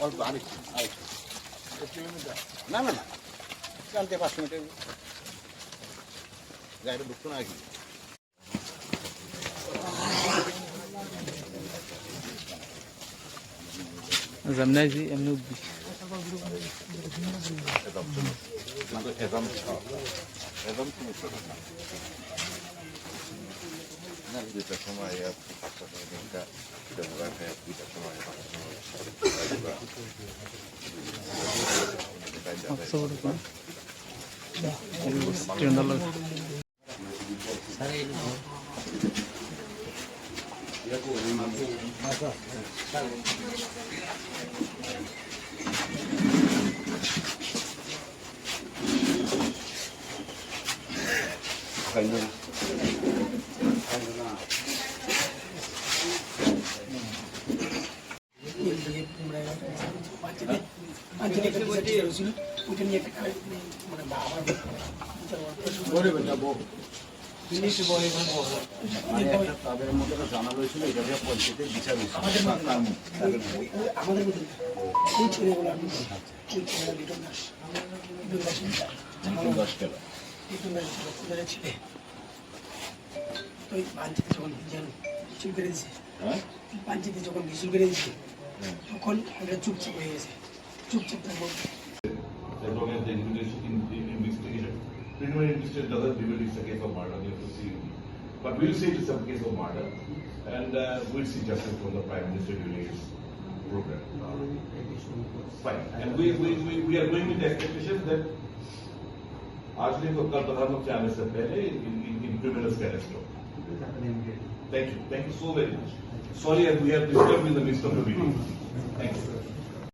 অল্প আরেকটু আরেকটু না না না জানতে পাঁচশো মিটার গাড়িটা ঢুকতো না যেমনি আইছি এমনি মানে না দুইটার সময় আর পাঁচটার সময় তিনটা দুইটা মোবাইল খায় দুইটার সময় পাঁচটার সময় ট্রেন ধরলো পাঞ্চিতে যখন মিছিল করে দিছে পাঞ্চিতে যখন মিছিল করে দিছে তখন আমরা চুপচাপ হয়ে গেছে চুপচাপ থাকবো as long as the investigation, in, in investigation, preliminary investigation doesn't reveal it's a case of murder, we have to see. But we'll say it's a case of murder, and uh, we'll see justice from the Prime Minister during his program. Fine, and we, we, we, we are going with the expectation that आज नहीं तो कल प्रधानमंत्री आने से पहले इन, इन, इन criminals का arrest हो. Thank you, thank you so very much. Sorry, we have disturbed in the midst of the meeting. Thank you.